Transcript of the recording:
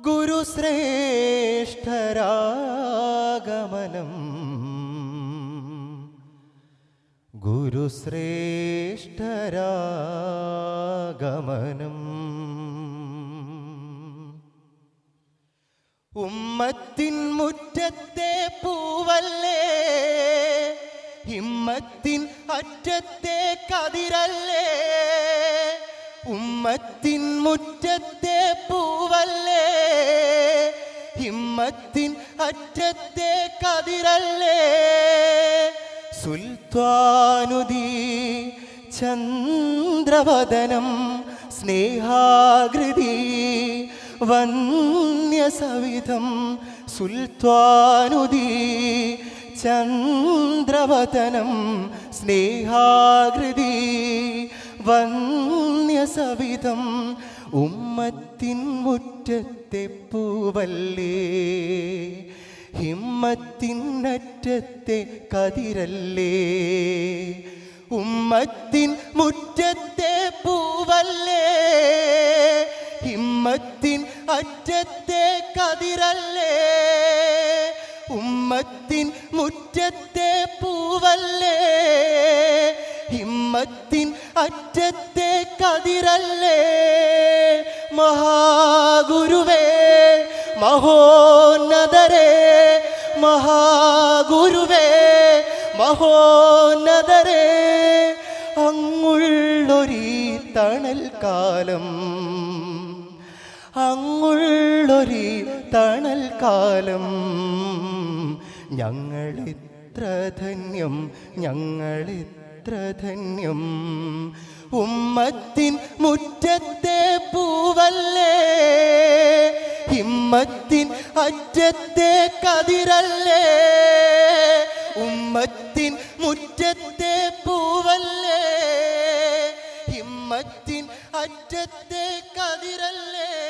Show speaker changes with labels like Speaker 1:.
Speaker 1: ഗുരുശ്രേഷ്ഠരാഗമനം. ഗുരുശ്രേഷ്ഠരാഗമനം. ഉമ്മത്തിൻ മുറ്റത്തെ പൂവല്ല ഹിമ്മത്തിൻ അറ്റത്തെ കതിരല്ലേ? ഉമ്മത്തിൻ മുറ്റത്തെ പൂവല്ലേ? ഹിമ്മത്തിൻ അറ്റത്തെ കതിരല്ലേ? സുൽത്താനുദീ ചന്ദ്രവദനം സ്നേഹാകൃതി വന്യസവിധം സുൽത്താനുദീ ചന്ദ്രവദനം സ്നേഹാകൃതി വന്യസവിധം ഉമ്മത്തിൻ മുറ്റത്തെ പൂവല്ലേ? ഹിമ്മത്തിനറ്റത്തെ കതിരല്ലേ? ഉമ്മത്തിൻ മുറ്റത്തെ പൂവല്ലേ? ഹിമ്മത്തിൻ അറ്റത്തെ കതിരല്ലേ? ഉമ്മത്തിൻ മുറ്റത്തെ പൂവല്ലേ? ഹിമ്മത്തിൻ അറ്റത്തെ കതിരല്ലേ? മഹാഗുരുവേ മഹോന്നതരേ മഹാഗുരുവേ മഹോന്നതരേ. അങ്ങുള്ളൊരീ തണൽ കാലം അങ്ങുള്ളൊരീ തണൽ കാലം. ഞങ്ങളിത്ര ധന്യം ഞങ്ങളിത്ര ധന്യം. ഉമ്മത്തിൻ മുറ്റത്തെ പൂവല്ലേ? ഹിമ്മത്തിൻ അറ്റത്തെ കതിരല്ലേ? ഉമ്മത്തിൻ മുറ്റത്തെ പൂവല്ലേ? ഹിമ്മത്തിൻ അറ്റത്തെ കതിരല്ലേ?